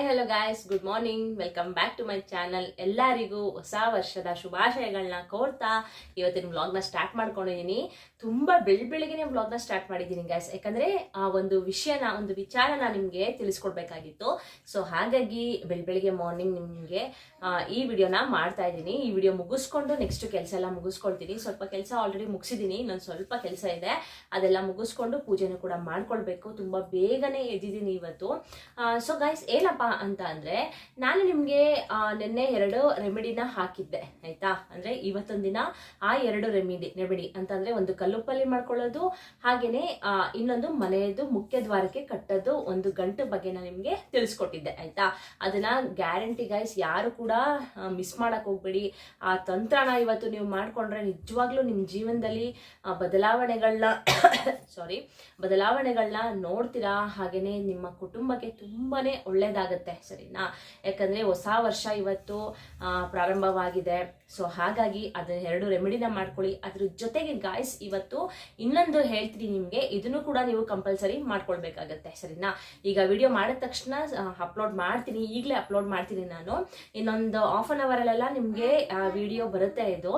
Hi hello guys good morning welcome back to my channel ಎಲ್ಲರಿಗೂ ಹೊಸ ವರ್ಷದ ಶುಭಾಶಯಗಳನ್ನ ಕೋರ್ತಾ ಇವತ್ತಿನ ವ್ಲಾಗ್ನ ಸ್ಟಾರ್ಟ್ ಮಾಡ್ಕೊಂಡಿದ್ದೀನಿ ತುಂಬಾ ಬೆಳ್ ಬೆಳಿಗ್ಗೆ ವ್ಲಾಗ್ನ ಸ್ಟಾರ್ಟ್ ಮಾಡಿದ್ದೀನಿ ಗಾಯ್ಸ್ ಯಾಕಂದ್ರೆ, ಆ ಒಂದು ವಿಷಯನ, ಒಂದು ವಿಚಾರನ ನಿಮಗೆ ತಿಳಿಸ್ಕೊಡ್ಬೇಕಾಗಿತ್ತು. ಸೊ ಹಾಗಾಗಿ ಬೆಳ್ ಬೆಳಿಗ್ಗೆ ಮಾರ್ನಿಂಗ್ ನಿಮಗೆ ಈ ವಿಡಿಯೋನ ಮಾಡ್ತಾ ಇದ್ದೀನಿ. ಈ ವಿಡಿಯೋ ಮುಗಿಸ್ಕೊಂಡು ನೆಕ್ಸ್ಟ್ ಕೆಲಸ ಎಲ್ಲ ಮುಗಿಸ್ಕೊಳ್ತೀನಿ. ಸ್ವಲ್ಪ ಕೆಲಸ ಆಲ್ರೆಡಿ ಮುಗಿಸಿದೀನಿ. ಇನ್ನೊಂದು ಸ್ವಲ್ಪ ಕೆಲಸ ಇದೆ. ಅದೆಲ್ಲ ಮುಗಿಸ್ಕೊಂಡು ಪೂಜೆನೂ ಕೂಡ ಮಾಡ್ಕೊಳ್ಬೇಕು. ತುಂಬಾ ಬೇಗನೆ ಎದ್ದಿದ್ದೀನಿ ಇವತ್ತು. ಸೊ ಗೈಸ್ ಏನಪ್ಪಾ ಅಂತ ಅಂದ್ರೆ ನಾನು ನಿಮಗೆ ನಿನ್ನೆ ಎರಡು ರೆಮಿಡಿನ ಹಾಕಿದ್ದೆ ಆಯ್ತಾ? ಅಂದ್ರೆ ದಿನ ಆ ಎರಡು ರೆಮಿಡಿ ರೆಮಿಡಿ ಅಂತಂದ್ರೆ ಒಂದು ಕಲ್ಲುಪ್ಪಲ್ಲಿ ಮಾಡ್ಕೊಳ್ಳೋದು ಹಾಗೇನೆ ಆ, ಇನ್ನೊಂದು ಮನೆಯದು ಮುಖ್ಯ ದ್ವಾರಕ್ಕೆ ಕಟ್ಟೋದು ಒಂದು ಗಂಟು ಬಗ್ಗೆ ನಾನು ನಿಮಗೆ ತಿಳಿಸ್ಕೊಟ್ಟಿದ್ದೆ ಆಯ್ತಾ? ಅದನ್ನ ಗ್ಯಾರಂಟಿ ಗೈಸ್ ಯಾರು ಕೂಡ ಮಿಸ್ ಮಾಡಕ್ ಹೋಗ್ಬೇಡಿ. ಆ ತಂತ್ರನ ಇವತ್ತು ನೀವು ಮಾಡ್ಕೊಂಡ್ರೆ ನಿಜವಾಗ್ಲೂ ನಿಮ್ಮ ಜೀವನದಲ್ಲಿ ಬದಲಾವಣೆಗಳನ್ನ ಸಾರಿ ಬದಲಾವಣೆಗಳನ್ನ ನೋಡ್ತೀರಾ? ಹಾಗೇನೆ ನಿಮ್ಮ ಕುಟುಂಬಕ್ಕೆ ತುಂಬಾನೇ ಒಳ್ಳೇದಾಗತ್ತೆ ಸರಿನಾ? ಯಾಕಂದ್ರೆ ಹೊಸ ವರ್ಷ ಇವತ್ತು ಪ್ರಾರಂಭವಾಗಿದೆ. ಸೊ ಹಾಗಾಗಿ ಅದರ ಎರಡು ರೆಮಿಡಿನ ಮಾಡ್ಕೊಳ್ಳಿ. ಅದ್ರ ಜೊತೆಗೆ ಗಾಯ್ಸ್ ಇವತ್ತು ಇನ್ನೊಂದು ಹೇಳ್ತೀನಿ ನಿಮಗೆ. ಇದನ್ನು ಕೂಡ ನೀವು ಕಂಪಲ್ಸರಿ ಮಾಡ್ಕೊಳ್ಬೇಕಾಗತ್ತೆ, ಸರಿನಾ? ಈಗ ವಿಡಿಯೋ ಮಾಡಿದ ತಕ್ಷಣ ಅಪ್ಲೋಡ್ ಮಾಡ್ತೀನಿ. ಈಗಲೇ ಅಪ್ಲೋಡ್ ಮಾಡ್ತೀನಿ ನಾನು. ಇನ್ನೊಂದು ಆಫ್ ಅನ್ ಅವರಲ್ಲೆಲ್ಲ ನಿಮಗೆ ವಿಡಿಯೋ ಬರುತ್ತೆ ಇದು.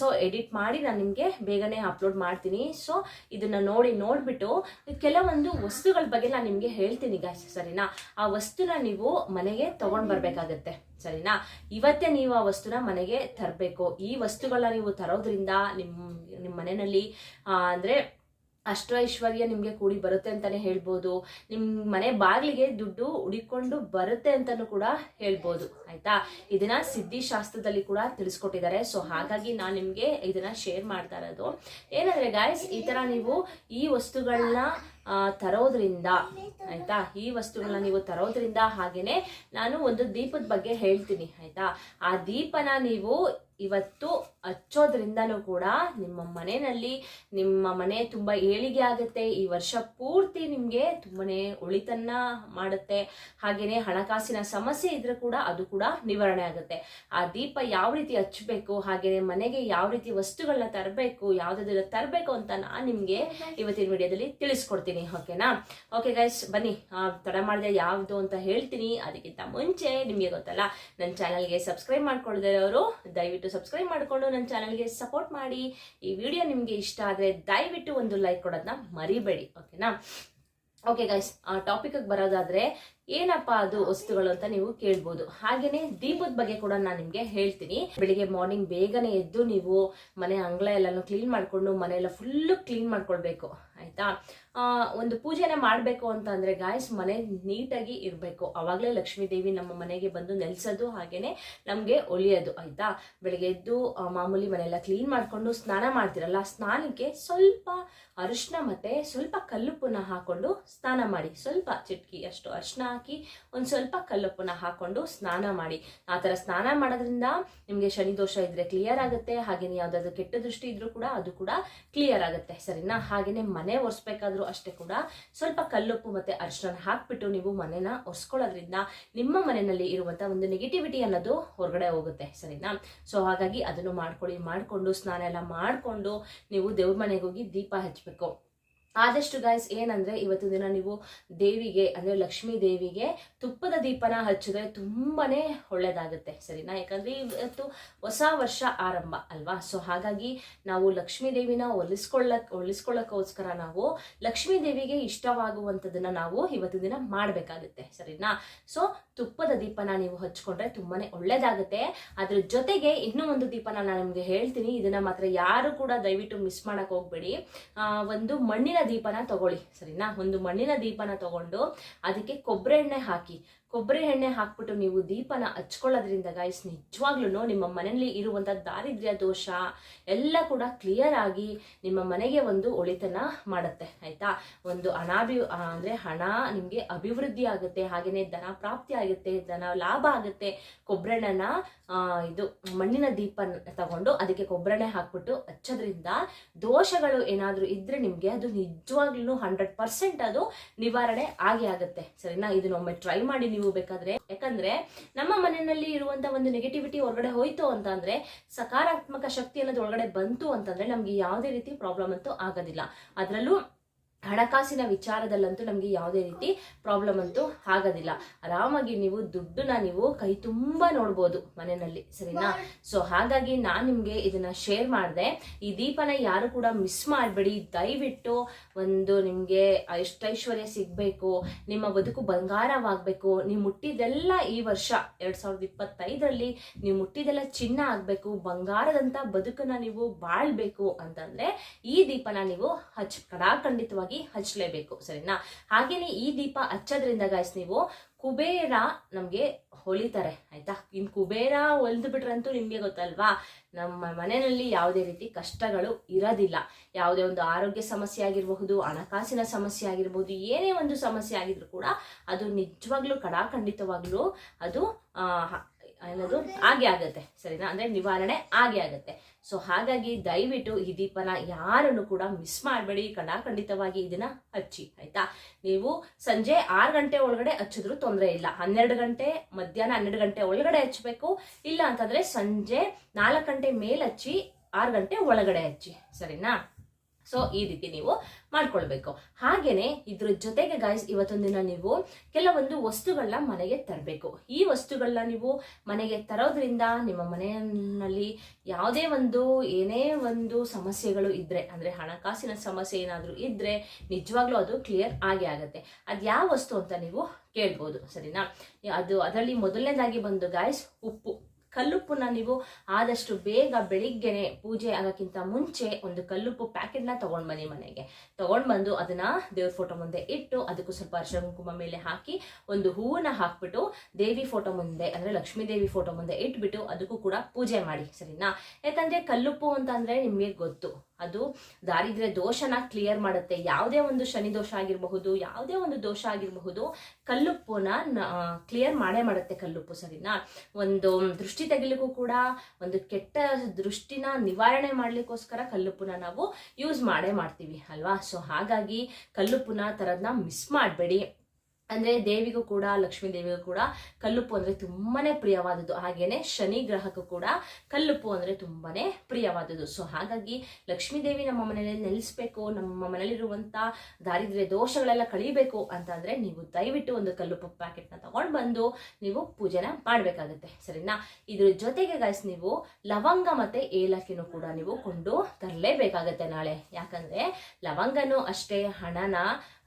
ಸೊ ಎಡಿಟ್ ಮಾಡಿ ನಾನು ನಿಮಗೆ ಬೇಗನೆ ಅಪ್ಲೋಡ್ ಮಾಡ್ತೀನಿ. ಸೊ ಇದನ್ನ ನೋಡಿ, ನೋಡ್ಬಿಟ್ಟು ಕೆಲವೊಂದು ವಸ್ತುಗಳ ಬಗ್ಗೆ ನಾನು ನಿಮಗೆ ಹೇಳ್ತೀನಿ ಗಾಯ್ಸ್ ಸರಿನಾ? ಆ ವಸ್ತುನ ನೀವು ಮನೆಗೆ ತಗೊಂಡ್ ಬರ್ಬೇಕಾಗತ್ತೆ. ಸರಿನಾ? ಇವತ್ತೇ ನೀವು ಆ ವಸ್ತುನ ಮನೆಗೆ ತರಬೇಕು. ಈ ವಸ್ತುಗಳನ್ನ ನೀವು ತರೋದ್ರಿಂದ ನಿಮ್ಮ ನಿಮ್ಮ ಮನೆಯಲ್ಲಿ ಅಂದರೆ ಅಷ್ಟು ಐಶ್ವರ್ಯ ನಿಮಗೆ ಕೂಡಿ ಬರುತ್ತೆ ಅಂತಾನೆ ಹೇಳ್ಬೋದು. ನಿಮ್ಮ ಮನೆ ಬಾಗಿಲಿಗೆ ದುಡ್ಡು ಹುಡಿಕೊಂಡು ಬರುತ್ತೆ ಅಂತಲೂ ಕೂಡ ಹೇಳ್ಬೋದು. ಆಯ್ತಾ? ಇದನ್ನ ಸಿದ್ಧಿಶಾಸ್ತ್ರದಲ್ಲಿ ಕೂಡ ತಿಳಿಸ್ಕೊಟ್ಟಿದ್ದಾರೆ. ಸೊ ಹಾಗಾಗಿ ನಾನು ನಿಮಗೆ ಇದನ್ನ ಶೇರ್ ಮಾಡ್ತಾ ಇರೋದು. ಏನಂದ್ರೆ ಗಾಯ್ಸ್ ಈ ಥರ ನೀವು ಈ ವಸ್ತುಗಳನ್ನ ತರೋದ್ರಿಂದ, ಆಯ್ತಾ? ಈ ವಸ್ತುಗಳನ್ನ ನೀವು ತರೋದ್ರಿಂದ ಹಾಗೇನೆ ನಾನು ಒಂದು ದೀಪದ ಬಗ್ಗೆ ಹೇಳ್ತೀನಿ, ಆಯ್ತಾ? ಆ ದೀಪನ ನೀವು ಇವತ್ತು ಹಚ್ಚೋದ್ರಿಂದನೂ ಕೂಡ ನಿಮ್ಮ ಮನೆಯಲ್ಲಿ, ನಿಮ್ಮ ಮನೆ ತುಂಬ ಏಳಿಗೆ ಆಗುತ್ತೆ. ಈ ವರ್ಷ ಪೂರ್ತಿ ನಿಮಗೆ ತುಂಬಾ ಒಳಿತನ್ನ ಮಾಡುತ್ತೆ. ಹಾಗೆಯೇ ಹಣಕಾಸಿನ ಸಮಸ್ಯೆ ಇದ್ರೂ ಕೂಡ ಅದು ಕೂಡ ನಿವಾರಣೆ ಆಗುತ್ತೆ. ಆ ದೀಪ ಯಾವ ರೀತಿ ಹಚ್ಚಬೇಕು ಹಾಗೆಯೇ ಮನೆಗೆ ಯಾವ ರೀತಿ ವಸ್ತುಗಳನ್ನ ತರಬೇಕು ಯಾವ್ದಾದ್ರ ತರಬೇಕು ಅಂತ ನಾನು ನಿಮಗೆ ಇವತ್ತಿನ ವಿಡಿಯೋದಲ್ಲಿ ತಿಳಿಸ್ಕೊಡ್ತೀನಿ ಓಕೆನಾ ಓಕೆ ಗೈಸ್ ಬನ್ನಿ. ತಡ ಮಾಡಿದೆ ಯಾವುದು ಅಂತ ಹೇಳ್ತೀನಿ. ಅದಕ್ಕಿಂತ ಮುಂಚೆ ನಿಮಗೆ ಗೊತ್ತಲ್ಲ ನನ್ನ ಚಾನಲ್ಗೆ ಸಬ್ಸ್ಕ್ರೈಬ್ ಮಾಡ್ಕೊಳ್ದಿರೋರು ದಯವಿಟ್ಟು ಸಬ್ಸ್ಕ್ರೈಬ್ ಮಾಡ್ಕೊಂಡು ನನ್ನ ಚಾನಲ್ಗೆ ಸಪೋರ್ಟ್ ಮಾಡಿ. ಈ ವಿಡಿಯೋ ನಿಮಗೆ ಇಷ್ಟ ಆದರೆ ದಯವಿಟ್ಟು ಒಂದು ಲೈಕ್ ಕೊಡೋದನ್ನ ಮರಿಬೇಡಿ, ಓಕೆನಾ? ಓಕೆ ಗೈಸ್ ಆ ಟಾಪಿಕ್ ಬರೋದಾದ್ರೆ ಏನಪ್ಪಾ ಅದು ವಸ್ತುಗಳು ಅಂತ ನೀವು ಕೇಳ್ಬೋದು. ಹಾಗೇನೆ ದೀಪದ ಬಗ್ಗೆ ಕೂಡ ನಾನು ನಿಮ್ಗೆ ಹೇಳ್ತೀನಿ. ಬೆಳಿಗ್ಗೆ ಮಾರ್ನಿಂಗ್ ಬೇಗನೆ ಎದ್ದು ನೀವು ಮನೆ ಅಂಗಳ ಎಲ್ಲಾನು ಕ್ಲೀನ್ ಮಾಡ್ಕೊಂಡು ಮನೆ ಎಲ್ಲ ಫುಲ್ಲು ಕ್ಲೀನ್ ಮಾಡ್ಕೊಳ್ಬೇಕು. ಆಯ್ತಾ? ಒಂದು ಪೂಜೆನ ಮಾಡಬೇಕು ಅಂತ ಅಂದ್ರೆ ಗಾಯ್ಸ್ ಮನೆ ನೀಟಾಗಿ ಇರಬೇಕು. ಅವಾಗಲೇ ಲಕ್ಷ್ಮೀ ದೇವಿ ನಮ್ಮ ಮನೆಗೆ ಬಂದು ನೆಲೆಸೋದು ಹಾಗೇನೆ ನಮಗೆ ಒಲಿಯೋದು, ಆಯಿತಾ? ಬೆಳಗ್ಗೆ ಎದ್ದು ಮಾಮೂಲಿ ಮನೆಯೆಲ್ಲ ಕ್ಲೀನ್ ಮಾಡ್ಕೊಂಡು ಸ್ನಾನ ಮಾಡ್ತಿರಲ್ಲ, ಸ್ನಾನಕ್ಕೆ ಸ್ವಲ್ಪ ಅರಿಶಿನ ಮತ್ತೆ ಸ್ವಲ್ಪ ಕಲ್ಲುಪ್ಪನ್ನ ಹಾಕೊಂಡು ಸ್ನಾನ ಮಾಡಿ. ಸ್ವಲ್ಪ ಚಿಟ್ಕಿ ಅಷ್ಟು ಅರಿಶಿನ ಹಾಕಿ, ಒಂದು ಸ್ವಲ್ಪ ಕಲ್ಲುಪ್ಪನ್ನ ಹಾಕೊಂಡು ಸ್ನಾನ ಮಾಡಿ. ಆ ಥರ ಸ್ನಾನ ಮಾಡೋದ್ರಿಂದ ನಿಮಗೆ ಶನಿ ದೋಷ ಇದ್ರೆ ಕ್ಲಿಯರ್ ಆಗುತ್ತೆ. ಹಾಗೇನೆ ಯಾವುದಾದ್ರು ಕೆಟ್ಟ ದೃಷ್ಟಿ ಇದ್ರೂ ಕೂಡ ಅದು ಕೂಡ ಕ್ಲಿಯರ್ ಆಗುತ್ತೆ. ಸರಿನಾ? ಹಾಗೇನೆ ಮನೆ ಒರೆಸ್ಬೇಕಾದ್ರೂ ಅಷ್ಟೇ ಕೂಡ ಸ್ವಲ್ಪ ಕಲ್ಲುಪ್ಪು ಮತ್ತೆ ಅರಿಶಿನ ಹಾಕ್ಬಿಟ್ಟು ನೀವು ಮನೆನ ಒರೆಸ್ಕೊಳ್ಳೋದ್ರಿಂದ ನಿಮ್ಮ ಮನೆಯಲ್ಲಿ ಇರುವಂಥ ಒಂದು ನೆಗೆಟಿವಿಟಿ ಅನ್ನೋದು ಹೊರಗಡೆ ಹೋಗುತ್ತೆ, ಸರಿನಾ? ಸೊ ಹಾಗಾಗಿ ಅದನ್ನು ಮಾಡ್ಕೊಳ್ಳಿ, ಮಾಡ್ಕೊಂಡು, ಸ್ನಾನ ಎಲ್ಲ ಮಾಡ್ಕೊಂಡು ನೀವು ದೇವ್ರ ಮನೆಗೆ ಹೋಗಿ ದೀಪ ಹಚ್ಚಬೇಕು ಆದಷ್ಟು ಗಾಯ್ಸ್ ಏನಂದ್ರೆ ಇವತ್ತು ದಿನ ನೀವು ದೇವಿಗೆ, ಅಂದ್ರೆ ಲಕ್ಷ್ಮೀ ದೇವಿಗೆ ತುಪ್ಪದ ದೀಪನ ಹಚ್ಚಿದ್ರೆ ತುಂಬಾನೇ ಒಳ್ಳೇದಾಗುತ್ತೆ, ಸರಿನಾ? ಯಾಕಂದ್ರೆ ಇವತ್ತು ಹೊಸ ವರ್ಷ ಆರಂಭ ಅಲ್ವಾ? ಸೊ ಹಾಗಾಗಿ ನಾವು ಲಕ್ಷ್ಮೀ ದೇವಿನ ಒಲಿಸ್ಕೊಳ್ಳಕ್ ಒಲಿಸ್ಕೊಳ್ಳೋಕ್ಕೋಸ್ಕರ ನಾವು ಲಕ್ಷ್ಮೀ ದೇವಿಗೆ ಇಷ್ಟವಾಗುವಂಥದ್ದನ್ನ ನಾವು ಇವತ್ತು ದಿನ ಮಾಡಬೇಕಾಗುತ್ತೆ, ಸರಿನಾ? ಸೊ ತುಪ್ಪದ ದೀಪನ ನೀವು ಹಚ್ಕೊಂಡ್ರೆ ತುಂಬಾನೇ ಒಳ್ಳೇದಾಗುತ್ತೆ. ಅದ್ರ ಜೊತೆಗೆ ಇನ್ನೂ ಒಂದು ದೀಪನ ನಾನು ನಿಮ್ಗೆ ಹೇಳ್ತೀನಿ. ಇದನ್ನ ಮಾತ್ರ ಯಾರು ಕೂಡ ದಯವಿಟ್ಟು ಮಿಸ್ ಮಾಡಕ್ ಹೋಗ್ಬೇಡಿ. ಒಂದು ಮಣ್ಣಿನ ದೀಪನ ತಗೊಳ್ಳಿ. ಸರಿನಾ? ಒಂದು ಮಣ್ಣಿನ ದೀಪನ ತಗೊಂಡು ಅದಕ್ಕೆ ಕೊಬ್ಬರಿ ಎಣ್ಣೆ ಹಾಕಿ. ಕೊಬ್ಬರಿ ಎಣ್ಣೆ ಹಾಕ್ಬಿಟ್ಟು ನೀವು ದೀಪನ ಹಚ್ಕೊಳ್ಳೋದ್ರಿಂದ ಗೈಸ್ ನಿಜವಾಗ್ಲೂ ನಿಮ್ಮ ಮನೆಯಲ್ಲಿ ಇರುವಂತ ದಾರಿದ್ರ್ಯ, ದೋಷ ಎಲ್ಲ ಕೂಡ ಕ್ಲಿಯರ್ ಆಗಿ ನಿಮ್ಮ ಮನೆಗೆ ಒಂದು ಒಳಿತನ ಮಾಡುತ್ತೆ, ಆಯ್ತಾ? ಒಂದು ಹಣಾಭಿ ಅಂದ್ರೆ ಹಣ ನಿಮ್ಗೆ ಅಭಿವೃದ್ಧಿ ಆಗುತ್ತೆ, ಹಾಗೇನೆ ಧನ ಪ್ರಾಪ್ತಿ ಆಗುತ್ತೆ, ಧನ ಲಾಭ ಆಗುತ್ತೆ. ಕೊಬ್ಬರೆಣ್ಣನ ಇದು ಮಣ್ಣಿನ ದೀಪ ತಗೊಂಡು ಅದಕ್ಕೆ ಕೊಬ್ಬರೆಣ್ಣೆ ಹಾಕ್ಬಿಟ್ಟು ಹಚ್ಚೋದ್ರಿಂದ ದೋಷಗಳು ಏನಾದ್ರೂ ಇದ್ರೆ ನಿಮ್ಗೆ ಅದು ನಿಜವಾಗ್ಲೂ ಹಂಡ್ರೆಡ್ ಪರ್ಸೆಂಟ್ ಅದು ನಿವಾರಣೆ ಆಗಿ ಆಗುತ್ತೆ. ಸರಿನಾ? ಇದನ್ನ ಒಮ್ಮೆ ಟ್ರೈ ಮಾಡಿ ನೀವು ಬೇಕಾದ್ರೆ. ಯಾಕಂದ್ರೆ ನಮ್ಮ ಮನೆಯಲ್ಲಿ ಇರುವಂತ ಒಂದು ನೆಗೆಟಿವಿಟಿ ಹೊರಗಡೆ ಹೋಯ್ತು ಅಂತ ಅಂದ್ರೆ ಸಕಾರಾತ್ಮಕ ಶಕ್ತಿ ಅನ್ನೋದು ಒಳಗಡೆ ಬಂತು ಅಂತಂದ್ರೆ ನಮ್ಗೆ ಯಾವುದೇ ರೀತಿ ಪ್ರಾಬ್ಲಮ್ ಅಂತೂ ಆಗೋದಿಲ್ಲ. ಅದರಲ್ಲೂ ಹಣಕಾಸಿನ ವಿಚಾರದಲ್ಲಂತೂ ನಮಗೆ ಯಾವುದೇ ರೀತಿ ಪ್ರಾಬ್ಲಮ್ ಅಂತೂ ಆಗೋದಿಲ್ಲ. ಆರಾಮಾಗಿ ನೀವು ದುಡ್ಡನ್ನ ನೀವು ಕೈ ತುಂಬ ನೋಡ್ಬೋದು ಮನೆಯಲ್ಲಿ, ಸರಿನಾ? ಸೊ ಹಾಗಾಗಿ ನಾನು ನಿಮಗೆ ಇದನ್ನ ಶೇರ್ ಮಾಡಿದೆ. ಈ ದೀಪನ ಯಾರು ಕೂಡ ಮಿಸ್ ಮಾಡಬೇಡಿ. ದಯವಿಟ್ಟು ಒಂದು ನಿಮಗೆ ಐಶ್ವರ್ಯ ಸಿಗಬೇಕು, ನಿಮ್ಮ ಬದುಕು ಬಂಗಾರವಾಗಬೇಕು. ನೀವು ಮುಟ್ಟಿದೆಲ್ಲ ಈ ವರ್ಷ, ಎರಡು ಸಾವಿರದ ಇಪ್ಪತ್ತೈದರಲ್ಲಿ ನೀವು ಮುಟ್ಟಿದೆಲ್ಲ ಚಿನ್ನ ಆಗಬೇಕು ಬಂಗಾರದಂಥ ಬದುಕನ್ನ ನೀವು ಬಾಳ್ಬೇಕು ಅಂತಂದರೆ ಈ ದೀಪನ ನೀವು ಹಚ್ ಕಡಾಖಂಡಿತವಾಗಿ ಹಚ್ಚಲೇಬೇಕು ಸರಿನಾ? ಹಾಗೇನೆ ಈ ದೀಪ ಹಚ್ಚೋದ್ರಿಂದ ಗಾಯ್ಸ್ ನೀವು ಕುಬೇರ ನಮ್ಗೆ ಹೊಲಿತಾರೆ, ಆಯ್ತಾ? ಇನ್ ಕುಬೇರ ಹೊಲಿದು ಬಿಟ್ರಂತೂ ನಿಮ್ಗೆ ಗೊತ್ತಲ್ವಾ? ನಮ್ಮ ಮನೆಯಲ್ಲಿ ಯಾವುದೇ ರೀತಿ ಕಷ್ಟಗಳು ಇರೋದಿಲ್ಲ. ಯಾವುದೇ ಒಂದು ಆರೋಗ್ಯ ಸಮಸ್ಯೆ ಆಗಿರಬಹುದು, ಹಣಕಾಸಿನ ಸಮಸ್ಯೆ ಆಗಿರಬಹುದು, ಏನೇ ಒಂದು ಸಮಸ್ಯೆ ಆಗಿದ್ರು ಕೂಡ ಅದು ನಿಜವಾಗ್ಲೂ ಕಡಾಖಂಡಿತವಾಗ್ಲೂ ಅದು ಆ, ಆಗೇ ಆಗುತ್ತೆ ಸರಿನಾ? ಅಂದ್ರೆ ನಿವಾರಣೆ ಆಗೇ ಆಗುತ್ತೆ. ಸೊ ಹಾಗಾಗಿ ದಯವಿಟ್ಟು ಈ ದೀಪನ ಯಾರನ್ನು ಕೂಡ ಮಿಸ್ ಮಾಡಬೇಡಿ. ಖಂಡಿತವಾಗಿ ಇದನ್ನ ಹಚ್ಚಿ ಆಯ್ತಾ? ನೀವು ಸಂಜೆ ಆರು ಗಂಟೆ ಒಳಗಡೆ ಹಚ್ಚಿದ್ರು ತೊಂದರೆ ಇಲ್ಲ. ಹನ್ನೆರಡು ಗಂಟೆ ಮಧ್ಯಾಹ್ನ ಹನ್ನೆರಡು ಗಂಟೆ ಒಳಗಡೆ ಹಚ್ಚಬೇಕು ಇಲ್ಲ ಅಂತಂದ್ರೆ ಸಂಜೆ ನಾಲ್ಕು ಗಂಟೆ ಮೇಲೆ ಹಚ್ಚಿ ಆರು ಗಂಟೆ ಒಳಗಡೆ ಹಚ್ಚಿ ಸರಿನಾ? ಸೊ ಈ ರೀತಿ ನೀವು ಮಾಡ್ಕೊಳ್ಬೇಕು. ಹಾಗೇನೆ ಇದ್ರ ಜೊತೆಗೆ ಗಾಯ್ಸ್ ದಿನ ನೀವು ಕೆಲವೊಂದು ವಸ್ತುಗಳನ್ನ ಮನೆಗೆ ತರಬೇಕು. ಈ ವಸ್ತುಗಳನ್ನ ನೀವು ಮನೆಗೆ ತರೋದ್ರಿಂದ ನಿಮ್ಮ ಮನೆಯಲ್ಲಿ ಯಾವುದೇ ಒಂದು, ಏನೇ ಒಂದು ಸಮಸ್ಯೆಗಳು ಇದ್ರೆ, ಅಂದ್ರೆ ಹಣಕಾಸಿನ ಸಮಸ್ಯೆ ಏನಾದರೂ ಇದ್ರೆ ನಿಜವಾಗ್ಲೂ ಅದು ಕ್ಲಿಯರ್ ಆಗೇ ಆಗುತ್ತೆ. ಅದು ಯಾವ ವಸ್ತು ಅಂತ ನೀವು ಕೇಳ್ಬೋದು, ಸರಿನಾ? ಅದು ಅದರಲ್ಲಿ ಮೊದಲನೇದಾಗಿ ಬಂದು ಗಾಯ್ಸ್ ಉಪ್ಪು. ಕಲ್ಲುಪ್ಪನ್ನ ನೀವು ಆದಷ್ಟು ಬೇಗ ಬೆಳಿಗ್ಗೆನೆ ಪೂಜೆ ಆಗೋಕ್ಕಿಂತ ಮುಂಚೆ ಒಂದು ಕಲ್ಲುಪ್ಪು ಪ್ಯಾಕೆಟ್ನ ತಗೊಂಡ್ ಬನ್ನಿ ಮನೆಗೆ. ತಗೊಂಡ್ ಬಂದು ಅದನ್ನ ದೇವ್ರ ಫೋಟೋ ಮುಂದೆ ಇಟ್ಟು ಅದಕ್ಕೂ ಸ್ವಲ್ಪ ಅರ್ಶ ಕುಂಕುಮ ಮೇಲೆ ಹಾಕಿ ಒಂದು ಹೂವನ್ನ ಹಾಕ್ಬಿಟ್ಟು ದೇವಿ ಫೋಟೋ ಮುಂದೆ, ಅಂದ್ರೆ ಲಕ್ಷ್ಮೀ ದೇವಿ ಫೋಟೋ ಮುಂದೆ ಇಟ್ಬಿಟ್ಟು ಅದಕ್ಕೂ ಕೂಡ ಪೂಜೆ ಮಾಡಿ. ಸರಿನಾ? ಯಾಕಂದ್ರೆ ಕಲ್ಲುಪ್ಪು ಅಂತ ಅಂದ್ರೆ ನಿಮ್ಗೆ ಗೊತ್ತು. ಅದು ದಾರಿದ್ರೆ ದೋಷನ ಕ್ಲಿಯರ್ ಮಾಡುತ್ತೆ. ಯಾವುದೇ ಒಂದು ಶನಿ ದೋಷ ಆಗಿರಬಹುದು, ಯಾವುದೇ ಒಂದು ದೋಷ ಆಗಿರಬಹುದು, ಕಲ್ಲುಪ್ಪುನ ಕ್ಲಿಯರ್ ಮಾಡೇ ಮಾಡುತ್ತೆ ಕಲ್ಲುಪ್ಪು, ಸರಿನಾ? ಒಂದು ದೃಷ್ಟಿ ತೆಗಿಲಿಕ್ಕೂ ಕೂಡ, ಒಂದು ಕೆಟ್ಟ ದೃಷ್ಟಿನ ನಿವಾರಣೆ ಮಾಡ್ಲಿಕ್ಕೋಸ್ಕರ ಕಲ್ಲುಪ್ಪುನ ನಾವು ಯೂಸ್ ಮಾಡೇ ಮಾಡ್ತೀವಿ, ಅಲ್ವಾ? ಸೊ ಹಾಗಾಗಿ ಕಲ್ಲುಪ್ಪುನ ತರದ್ನ ಮಿಸ್ ಮಾಡಬೇಡಿ. ಅಂದ್ರೆ ದೇವಿಗೂ ಕೂಡ, ಲಕ್ಷ್ಮೀ ದೇವಿಗೂ ಕೂಡ ಕಲ್ಲುಪ್ಪು ಅಂದ್ರೆ ತುಂಬಾನೇ ಪ್ರಿಯವಾದದ್ದು. ಹಾಗೇನೆ ಶನಿ ಗ್ರಹಕ್ಕೂ ಕೂಡ ಕಲ್ಲುಪ್ಪು ಅಂದ್ರೆ ತುಂಬಾನೇ ಪ್ರಿಯವಾದದ್ದು. ಸೊ ಹಾಗಾಗಿ ಲಕ್ಷ್ಮೀ ದೇವಿ ನಮ್ಮ ಮನೆಯಲ್ಲಿ ನೆಲೆಸ್ಬೇಕು, ನಮ್ಮ ಮನೆಯಲ್ಲಿರುವಂತ ದಾರಿದ್ರ್ಯ ದೋಷಗಳೆಲ್ಲ ಕಳಿಬೇಕು ಅಂತಂದ್ರೆ ನೀವು ದಯವಿಟ್ಟು ಒಂದು ಕಲ್ಲುಪ್ಪು ಪ್ಯಾಕೆಟ್ನ ತಗೊಂಡು ಬಂದು ನೀವು ಪೂಜೆನ ಮಾಡಬೇಕಾಗುತ್ತೆ. ಸರಿನಾ? ಇದ್ರ ಜೊತೆಗೆ ಗಾಯ್ಸ್ ನೀವು ಲವಂಗ ಮತ್ತೆ ಏಲಕ್ಕಿನೂ ಕೂಡ ನೀವು ಕೊಂಡು ತರಲೇಬೇಕಾಗತ್ತೆ ನಾಳೆ. ಯಾಕಂದ್ರೆ ಲವಂಗನೂ ಅಷ್ಟೇ ಹಣನ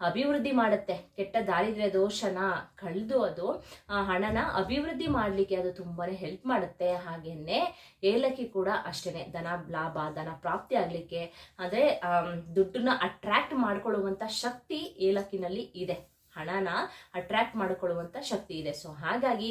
ಅಭಿವೃದ್ಧಿ ಮಾಡುತ್ತೆ. ಕೆಟ್ಟ ದಾರಿದ್ರ್ಯ ದೋಷನ ಕಳೆದು ಅದು, ಆ ಹಣನ ಅಭಿವೃದ್ಧಿ ಮಾಡಲಿಕ್ಕೆ ಅದು ತುಂಬಾ ಹೆಲ್ಪ್ ಮಾಡುತ್ತೆ. ಹಾಗೆಯೇ ಏಲಕ್ಕಿ ಕೂಡ ಅಷ್ಟೇ ಧನ ಲಾಭ, ಧನ ಪ್ರಾಪ್ತಿ ಆಗಲಿಕ್ಕೆ, ಅಂದರೆ ದುಡ್ಡನ್ನ ಅಟ್ರಾಕ್ಟ್ ಮಾಡ್ಕೊಳ್ಳುವಂಥ ಶಕ್ತಿ ಏಲಕ್ಕಿನಲ್ಲಿ ಇದೆ. ಹಣನ ಅಟ್ರಾಕ್ಟ್ ಮಾಡಿಕೊಳ್ಳುವಂಥ ಶಕ್ತಿ ಇದೆ. ಸೊ ಹಾಗಾಗಿ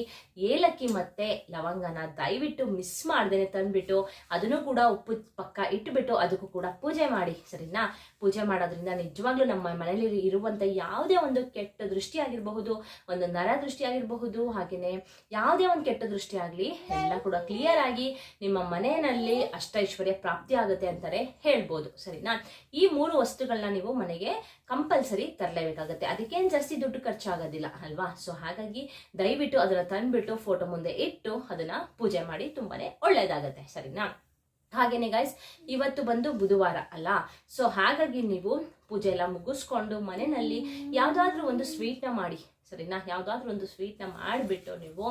ಏಲಕ್ಕಿ ಮತ್ತೆ ಲವಂಗನ ದಯವಿಟ್ಟು ಮಿಸ್ ಮಾಡ್ದೇನೆ ತಂದ್ಬಿಟ್ಟು ಅದನ್ನು ಕೂಡ ಉಪ್ಪು ಪಕ್ಕ ಇಟ್ಟುಬಿಟ್ಟು ಅದಕ್ಕೂ ಕೂಡ ಪೂಜೆ ಮಾಡಿ, ಸರಿನಾ? ಪೂಜೆ ಮಾಡೋದ್ರಿಂದ ನಿಜವಾಗ್ಲೂ ನಮ್ಮ ಮನೆಯಲ್ಲಿ ಇರುವಂಥ ಯಾವುದೇ ಒಂದು ಕೆಟ್ಟ ದೃಷ್ಟಿ ಆಗಿರಬಹುದು, ಒಂದು ನರ ದೃಷ್ಟಿ ಆಗಿರಬಹುದು ಹಾಗೆಯೇ ಯಾವುದೇ ಒಂದು ಕೆಟ್ಟ ದೃಷ್ಟಿ ಆಗಲಿ, ಎಲ್ಲ ಕೂಡ ಕ್ಲಿಯರ್ ಆಗಿ ನಿಮ್ಮ ಮನೆಯಲ್ಲಿ ಅಷ್ಟೈಶ್ವರ್ಯ ಪ್ರಾಪ್ತಿ ಆಗುತ್ತೆ ಅಂತಾರೆ ಹೇಳ್ಬೋದು, ಸರಿನಾ? ಈ ಮೂರು ವಸ್ತುಗಳನ್ನ ನೀವು ಮನೆಗೆ ಕಂಪಲ್ಸರಿ ತರಲೇಬೇಕಾಗುತ್ತೆ. ಅದಕ್ಕೇನು ಜಾಸ್ತಿ ದುಡ್ಡು ಖರ್ಚಾಗೋದಿಲ್ಲ, ಅಲ್ವಾ? ಸೊ ಹಾಗಾಗಿ ದಯವಿಟ್ಟು ಅದನ್ನ ತಂದ್ಬಿಟ್ಟು ಫೋಟೋ ಮುಂದೆ ಇಟ್ಟು ಅದನ್ನ ಪೂಜೆ ಮಾಡಿ ತುಂಬಾನೇ ಒಳ್ಳೇದಾಗತ್ತೆ, ಸರಿನಾ? ಹಾಗೇನೆ ಗಾಯ್ಸ್ ಇವತ್ತು ಬಂದು ಬುಧವಾರ ಅಲ್ಲ? ಸೊ ಹಾಗಾಗಿ ನೀವು ಪೂಜೆ ಎಲ್ಲ ಮುಗಿಸ್ಕೊಂಡು ಮನೆಯಲ್ಲಿ ಯಾವ್ದಾದ್ರೂ ಒಂದು ಸ್ವೀಟ್ನ ಮಾಡಿ, ಸರಿನಾ? ಯಾವ್ದಾದ್ರು ಒಂದು ಸ್ವೀಟ್ನ ಮಾಡಿಬಿಟ್ಟು ನೀವು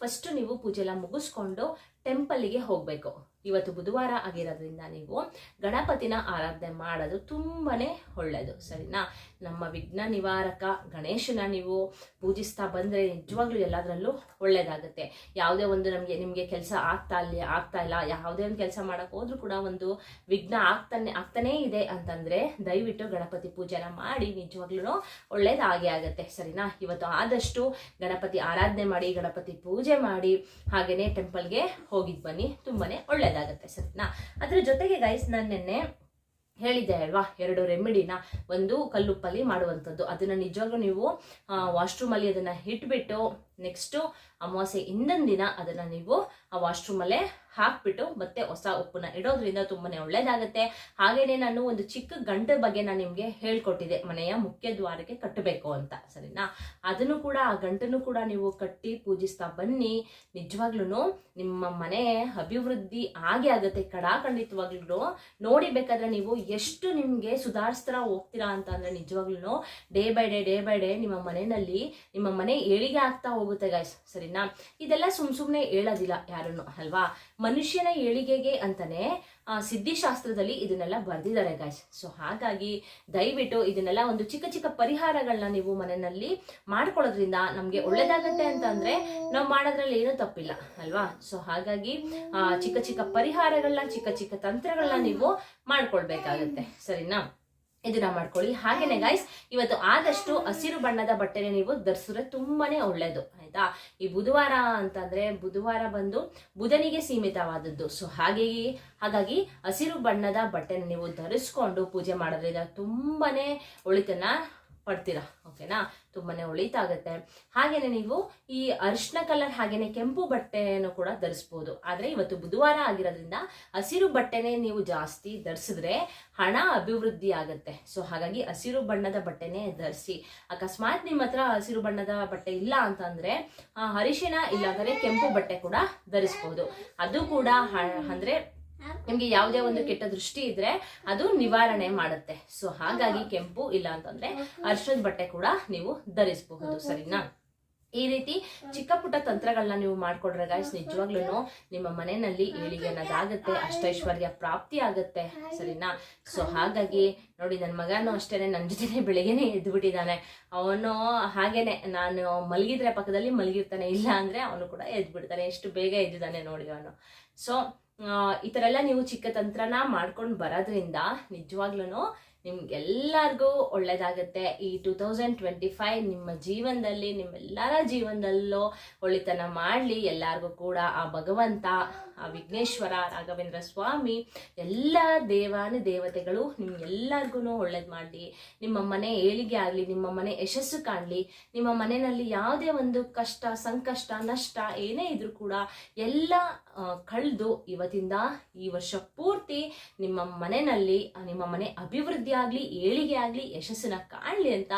ಫಸ್ಟ್ ನೀವು ಪೂಜೆ ಎಲ್ಲ ಮುಗಿಸ್ಕೊಂಡು ಟೆಂಪಲ್ಗೆ ಹೋಗಬೇಕು. ಇವತ್ತು ಬುಧವಾರ ಆಗಿರೋದ್ರಿಂದ ನೀವು ಗಣಪತಿನ ಆರಾಧನೆ ಮಾಡೋದು ತುಂಬಾ ಒಳ್ಳೆಯದು ಸರಿನಾ? ನಮ್ಮ ವಿಘ್ನ ನಿವಾರಕ ಗಣೇಶನ ನೀವು ಪೂಜಿಸ್ತಾ ಬಂದರೆ ನಿಜವಾಗ್ಲೂ ಎಲ್ಲದರಲ್ಲೂ ಒಳ್ಳೇದಾಗುತ್ತೆ. ಯಾವುದೇ ಒಂದು ನಮಗೆ, ನಿಮಗೆ ಕೆಲಸ ಆಗ್ತಾ ಇಲ್ಲ ಆಗ್ತಾ ಇಲ್ಲ, ಯಾವುದೇ ಒಂದು ಕೆಲಸ ಮಾಡೋಕೆ ಹೋದ್ರೂ ಕೂಡ ಒಂದು ವಿಘ್ನ ಆಗ್ತಾನೆ, ಆಗ್ತಾನೇ ಇದೆ ಅಂತಂದರೆ ದಯವಿಟ್ಟು ಗಣಪತಿ ಪೂಜೆನ ಮಾಡಿ ನಿಜವಾಗ್ಲೂ ಒಳ್ಳೇದಾಗೇ ಆಗುತ್ತೆ, ಸರಿನಾ? ಇವತ್ತು ಆದಷ್ಟು ಗಣಪತಿ ಆರಾಧನೆ ಮಾಡಿ, ಗಣಪತಿ ಪೂಜೆ ಮಾಡಿ ಹಾಗೆಯೇ ಟೆಂಪಲ್ಗೆ ಹೋಗಿದ್ದು ಬನ್ನಿ ತುಂಬಾ ತುಂಬಾನೇ ಒಳ್ಳೇದಾಗತ್ತೆ ಸರಿನಾ ಅದ್ರ ಜೊತೆಗೆ ಗೈಸ್ ನಾನು ನಿನ್ನೆ ಹೇಳಿದ್ದೆ ಅಲ್ವಾ, ಎರಡು ರೆಮಿಡಿನ ಒಂದು ಕಲ್ಲುಪ್ಪಲ್ಲಿ ಮಾಡುವಂಥದ್ದು. ಅದನ್ನ ನಿಜವಾಗ್ಲೂ ನೀವು ವಾಶ್ರೂಮಲ್ಲಿ ಅದನ್ನು ಇಟ್ಬಿಟ್ಟು ನೆಕ್ಸ್ಟು ಅಮಾವಾಸ್ಯೆ ಇನ್ನೊಂದು ದಿನ ಅದನ್ನ ನೀವು ಆ ವಾಶ್ರೂಮಲ್ಲೇ ಹಾಕ್ಬಿಟ್ಟು ಮತ್ತೆ ಹೊಸ ಉಪ್ಪನ್ನ ಇಡೋದ್ರಿಂದ ತುಂಬಾನೇ ಒಳ್ಳೇದಾಗುತ್ತೆ. ಹಾಗೇನೆ ನಾನು ಒಂದು ಚಿಕ್ಕ ಗಂಟೆ ಬಗ್ಗೆ ನಾನು ನಿಮಗೆ ಹೇಳ್ಕೊಟ್ಟಿದ್ದೆ ಮನೆಯ ಮುಖ್ಯ ದ್ವಾರಕ್ಕೆ ಕಟ್ಟಬೇಕು ಅಂತ, ಸರಿನಾ? ಅದನ್ನು ಕೂಡ, ಆ ಗಂಟನ್ನು ಕೂಡ ನೀವು ಕಟ್ಟಿ ಪೂಜಿಸ್ತಾ ಬನ್ನಿ. ನಿಜವಾಗ್ಲೂ ನಿಮ್ಮ ಮನೆ ಅಭಿವೃದ್ಧಿ ಆಗೇ ಆಗುತ್ತೆ. ಕಡಾಖಂಡಿತವಾಗ್ಲೂ ನೋಡಿ ಬೇಕಾದ್ರೆ ನೀವು ಎಷ್ಟು ನಿಮಗೆ ಸುಧಾರಿಸ್ತಾ ಹೋಗ್ತೀರಾ ಅಂತ ಅಂದ್ರೆ ನಿಜವಾಗ್ಲೂ day by day day by day ನಿಮ್ಮ ಮನೆಯಲ್ಲಿ ನಿಮ್ಮ ಮನೆ ಏಳಿಗೆ ಆಗ್ತಾ ಹೋಗುತ್ತೆ ಗಾಯ್ಸ್ ಸರಿನಾ? ಇದೆಲ್ಲ ಸುಮ್ ಸುಮ್ಮನೆ ಹೇಳೋದಿಲ್ಲ ಯಾರನ್ನು, ಅಲ್ವಾ? ಮನುಷ್ಯನ ಏಳಿಗೆಗೆ ಅಂತಾನೆ ಸಿದ್ಧಿಶಾಸ್ತ್ರದಲ್ಲಿ ಇದನ್ನೆಲ್ಲ ಬರ್ದಿದ್ದಾರೆ ಗಾಯ್ಸ್ ಸೊ ಹಾಗಾಗಿ ದಯವಿಟ್ಟು ಇದನ್ನೆಲ್ಲ ಒಂದು ಚಿಕ್ಕ ಚಿಕ್ಕ ಪರಿಹಾರಗಳನ್ನ ನೀವು ಮನೆಯಲ್ಲಿ ಮಾಡ್ಕೊಳ್ಳೋದ್ರಿಂದ ನಮ್ಗೆ ಒಳ್ಳೇದಾಗತ್ತೆ ಅಂತ ಅಂದ್ರೆ ನಾವು ಮಾಡೋದ್ರಲ್ಲಿ ಏನೂ ತಪ್ಪಿಲ್ಲ, ಅಲ್ವಾ? ಸೊ ಹಾಗಾಗಿ ಚಿಕ್ಕ ಚಿಕ್ಕ ಪರಿಹಾರಗಳನ್ನ ಚಿಕ್ಕ ಚಿಕ್ಕ ತಂತ್ರಗಳನ್ನ ನೀವು ಮಾಡ್ಕೊಳ್ಬೇಕಾಗತ್ತೆ, ಸರಿನಾ? ಇದನ್ನ ಮಾಡ್ಕೊಳ್ಳಿ. ಹಾಗೇನೆ ಗೈಸ್ ಇವತ್ತು ಆದಷ್ಟು ಹಸಿರು ಬಣ್ಣದ ಬಟ್ಟೆನೆ ನೀವು ಧರಿಸಿದ್ರೆ ತುಂಬಾನೇ ಒಳ್ಳೇದು. ಆಯ್ತಾ? ಈ ಬುಧವಾರ ಅಂತಂದ್ರೆ ಬುಧವಾರ ಬಂದು ಬುಧನಿಗೆ ಸೀಮಿತವಾದದ್ದು. ಸೊ ಹಾಗಾಗಿ ಹಾಗಾಗಿ ಹಸಿರು ಬಣ್ಣದ ಬಟ್ಟೆನ ನೀವು ಧರಿಸ್ಕೊಂಡು ಪೂಜೆ ಮಾಡೋದ್ರಿಂದ ತುಂಬಾನೇ ಒಳಿತನ್ನ ಪಡ್ತೀರಾ? ಓಕೆನಾ? ತುಂಬಾನೇ ಒಳಿತಾಗತ್ತೆ ಹಾಗೇನೆ ನೀವು ಈ ಅರಿಶಿನ ಕಲರ್ ಹಾಗೇನೆ ಕೆಂಪು ಬಟ್ಟೆಯನ್ನು ಕೂಡ ಧರಿಸ್ಬೋದು. ಆದ್ರೆ ಇವತ್ತು ಬುಧವಾರ ಆಗಿರೋದ್ರಿಂದ ಹಸಿರು ಬಟ್ಟೆನೆ ನೀವು ಜಾಸ್ತಿ ಧರಿಸಿದ್ರೆ ಹಣ ಅಭಿವೃದ್ಧಿ ಆಗುತ್ತೆ. ಸೊ ಹಾಗಾಗಿ ಹಸಿರು ಬಣ್ಣದ ಬಟ್ಟೆನೇ ಧರಿಸಿ. ಅಕಸ್ಮಾತ್ ನಿಮ್ಮ ಹತ್ರ ಹಸಿರು ಬಣ್ಣದ ಬಟ್ಟೆ ಇಲ್ಲ ಅಂತಂದ್ರೆ ಅರಿಶಿನ ಇಲ್ಲಾಂದ್ರೆ ಕೆಂಪು ಬಟ್ಟೆ ಕೂಡ ಧರಿಸ್ಬೋದು. ಅದು ಕೂಡ ಅಂದ್ರೆ ನಿಮ್ಗೆ ಯಾವುದೇ ಒಂದು ಕೆಟ್ಟ ದೃಷ್ಟಿ ಇದ್ರೆ ಅದು ನಿವಾರಣೆ ಮಾಡುತ್ತೆ. ಸೊ ಹಾಗಾಗಿ ಕೆಂಪು ಇಲ್ಲ ಅಂತಂದ್ರೆ ಅರ್ಶದ ಬಟ್ಟೆ ಕೂಡ ನೀವು ಧರಿಸಬಹುದು ಸರಿನಾ? ಈ ರೀತಿ ಚಿಕ್ಕ ಪುಟ್ಟ ತಂತ್ರಗಳನ್ನ ನೀವು ಮಾಡ್ಕೊಡ್ರೆ ಗಾಯ್ಸ್ ನಿಜವಾಗ್ಲೂ ನಿಮ್ಮ ಮನೆಯಲ್ಲಿ ಏಳಿಗೆ ಅನ್ನೋದಾಗತ್ತೆ ಅಷ್ಟೈಶ್ವರ್ಯ ಪ್ರಾಪ್ತಿ ಆಗುತ್ತೆ ಸರಿನಾ? ಸೊ ಹಾಗಾಗಿ ನೋಡಿ ನನ್ನ ಮಗನೂ ಅಷ್ಟೇನೆ ನನ್ನ ಜೊತೆನೆ ಬೆಳಿಗ್ಗೆನೆ ಎದ್ದು ಬಿಟ್ಟಿದ್ದಾನೆ ಅವನು ಹಾಗೇನೆ ನಾನು ಮಲಗಿದ್ರೆ ಪಕ್ಕದಲ್ಲಿ ಮಲಗಿರ್ತಾನೆ ಇಲ್ಲ ಅಂದ್ರೆ ಅವನು ಕೂಡ ಎದ್ದು ಬಿಡ್ತಾನೆ ಎಷ್ಟು ಬೇಗ ಎದ್ದಿದ್ದಾನೆ ನೋಡಿ ಅವನು. ಸೊ ಈ ಥರ ಎಲ್ಲ ನೀವು ಚಿಕ್ಕ ತಂತ್ರನ ಮಾಡ್ಕೊಂಡು ಬರೋದ್ರಿಂದ ನಿಜವಾಗ್ಲೂ ನಿಮ್ಗೆಲ್ಲರಿಗೂ ಒಳ್ಳೇದಾಗುತ್ತೆ. ಈ ಟೂ ತೌಸಂಡ್ ಟ್ವೆಂಟಿ ಫೈವ್ ನಿಮ್ಮ ಜೀವನದಲ್ಲಿ, ನಿಮ್ಮೆಲ್ಲರ ಜೀವನದಲ್ಲೂ ಒಳ್ಳಿತನ ಮಾಡಲಿ. ಎಲ್ಲರಿಗೂ ಕೂಡ ಆ ಭಗವಂತ, ಆ ವಿಘ್ನೇಶ್ವರ, ರಾಘವೇಂದ್ರ ಸ್ವಾಮಿ, ಎಲ್ಲ ದೇವಾನು ದೇವತೆಗಳು ನಿಮ್ಗೆಲ್ಲರಿಗೂ ಒಳ್ಳೇದು ಮಾಡಲಿ. ನಿಮ್ಮ ಮನೆ ಏಳಿಗೆ ಆಗಲಿ, ನಿಮ್ಮ ಮನೆ ಯಶಸ್ಸು ಕಾಣಲಿ. ನಿಮ್ಮ ಮನೆಯಲ್ಲಿ ಯಾವುದೇ ಒಂದು ಕಷ್ಟ, ಸಂಕಷ್ಟ, ನಷ್ಟ ಏನೇ ಇದ್ರೂ ಕೂಡ ಎಲ್ಲ ಕಳೆದು ಇವತ್ತಿಂದ ಈ ವರ್ಷ ಪೂರ್ತಿ ನಿಮ್ಮ ಮನೆಯಲ್ಲಿ ನಿಮ್ಮ ಮನೆ ಅಭಿವೃದ್ಧಿ ಆಗಲಿ, ಏಳಿಗೆ ಆಗಲಿ ಯಶಸ್ಸನ್ನ ಕಾಣಲಿ ಅಂತ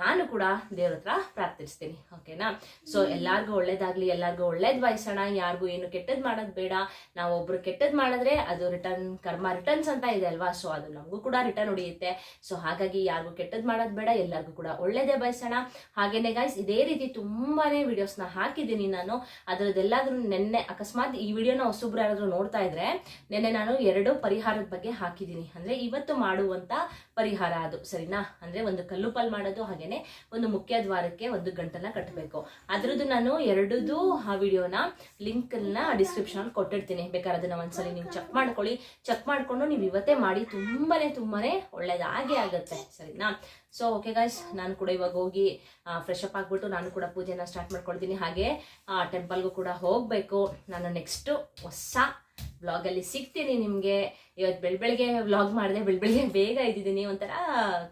ನಾನು ಕೂಡ ದೇವ್ರ ಹತ್ರ ಪ್ರಾರ್ಥಿಸ್ತೀನಿ. ಓಕೆನಾ ಸೊ ಎಲ್ಲಾರ್ಗೂ ಒಳ್ಳೇದಾಗಲಿ, ಎಲ್ಲರಿಗೂ ಒಳ್ಳೇದು ಬಯಸೋಣ ಯಾರಿಗೂ ಏನು ಕೆಟ್ಟದ್ದು ಮಾಡೋದು ಬೇಡ. ನಾವು ಒಬ್ರು ಕೆಟ್ಟದ್ ಮಾಡಿದ್ರೆ ಅದು ರಿಟರ್ನ್ ಕರ್ಮ ರಿಟರ್ನ್ಸ್ ಅಂತ ಇದೆ ಅಲ್ವಾ? ಸೊ ಅದು ನಮಗೂ ಕೂಡ ರಿಟರ್ನ್ ಉಳಿಯುತ್ತೆ ಸೊ ಹಾಗಾಗಿ ಯಾರಿಗೂ ಕೆಟ್ಟದ್ದು ಮಾಡೋದು ಬೇಡ, ಎಲ್ಲರಿಗೂ ಕೂಡ ಒಳ್ಳೇದೇ ಬಯಸೋಣ. ಹಾಗೇನೆ ಗೈಸ್ ಇದೇ ರೀತಿ ತುಂಬಾನೇ ವಿಡಿಯೋಸ್ನ ಹಾಕಿದ್ದೀನಿ ನಾನು. ಅದರದ್ದೆಲ್ಲಾದ್ರೂ ನೆನ್ನೆ ಅಕಸ್ಮಾತ್ ಈ ವಿಡಿಯೋನ ಹೊಸಬ್ರು ಯಾರಾದ್ರೂ ನೋಡ್ತಾ ಇದ್ರೆ ನೆನ್ನೆ ನಾನು ಎರಡು ಪರಿಹಾರದ ಬಗ್ಗೆ ಹಾಕಿದ್ದೀನಿ. ಅಂದ್ರೆ ಇವತ್ತು ಮಾಡುವಂತ ಪರಿಹಾರ ಅದು, ಸರಿನಾ? ಅಂದ್ರೆ ಒಂದು ಕಲ್ಲು ಪಲ್ ಮಾಡೋದು ಹಾಗೇನೆ ಒಂದು ಮುಖ್ಯ ದ್ವಾರಕ್ಕೆ ಒಂದು ಗಂಟನ್ನ ಕಟ್ಟಬೇಕು ಅದ್ರದ್ದು ನಾನು ಎರಡದು ಆ ವಿಡಿಯೋನ ಲಿಂಕ್ನ ಡಿಸ್ಕ್ರಿಪ್ಷನ್ ಕೊಟ್ಟಿರ್ತೀನಿ ಬೇಕಾದ್ರೆ ಅದನ್ನ ಒಂದ್ಸಲಿ ನೀವು ಚೆಕ್ ಮಾಡ್ಕೊಳ್ಳಿ. ಚೆಕ್ ಮಾಡ್ಕೊಂಡು ನೀವು ಇವತ್ತೇ ಮಾಡಿ ತುಂಬಾನೇ ತುಂಬಾನೇ ಒಳ್ಳೇದಾಗೇ ಆಗುತ್ತೆ, ಸರಿನಾ? ಸೊ ಓಕೆ ಗಾಯ್ಸ್ ನಾನು ಕೂಡ ಇವಾಗ ಹೋಗಿ ಫ್ರೆಶ್ ಅಪ್ ಆಗ್ಬಿಟ್ಟು ನಾನು ಕೂಡ ಪೂಜೆನ ಸ್ಟಾರ್ಟ್ ಮಾಡ್ಕೊಳ್ತೀನಿ. ಹಾಗೆ ಟೆಂಪಲ್ಗೂ ಕೂಡ ಹೋಗಬೇಕು. ನಾನು ನೆಕ್ಸ್ಟ್ ಹೊಸ ವ್ಲಾಗಲ್ಲಿ ಸಿಗ್ತೀನಿ ನಿಮಗೆ. ಇವತ್ತು ಬೆಳ್ ಬೆಳಗ್ಗೆ ವ್ಲಾಗ್ ಮಾಡಿದೆ ಬೆಳ ಬೆಳಗ್ಗೆ ಬೇಗ ಇದ್ದಿದ್ದೀನಿ. ಒಂಥರ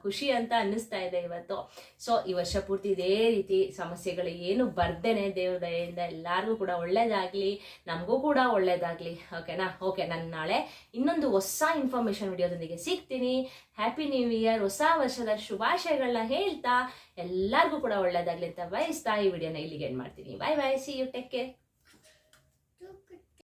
ಖುಷಿ ಅಂತ ಅನ್ನಿಸ್ತಾ ಇದೆ ಇವತ್ತು. ಸೊ ಈ ವರ್ಷ ಪೂರ್ತಿ ಇದೇ ರೀತಿ ಸಮಸ್ಯೆಗಳು ಏನು ಬರ್ದೇನೆ ದೇವ್ರ ದಯೆಯಿಂದ ಎಲ್ಲರಿಗೂ ಕೂಡ ಒಳ್ಳೇದಾಗ್ಲಿ, ನಮಗೂ ಕೂಡ ಒಳ್ಳೇದಾಗ್ಲಿ. ಓಕೆನಾ ಓಕೆ ನಾನು ನಾಳೆ ಇನ್ನೊಂದು ಹೊಸ ಇನ್ಫಾರ್ಮೇಷನ್ ವಿಡಿಯೋದೊಂದಿಗೆ ಸಿಗ್ತೀನಿ. ಹ್ಯಾಪಿ ನ್ಯೂ ಇಯರ್ ಹೊಸ ವರ್ಷದ ಶುಭಾಶಯಗಳನ್ನ ಹೇಳ್ತಾ ಎಲ್ಲರಿಗೂ ಕೂಡ ಒಳ್ಳೇದಾಗ್ಲಿ ಅಂತ ಬಯಸ್ತಾ ಈ ವಿಡಿಯೋನ ಇಲ್ಲಿಗೆ ಎಂಡ್ ಮಾಡ್ತೀನಿ. Bye bye see you take care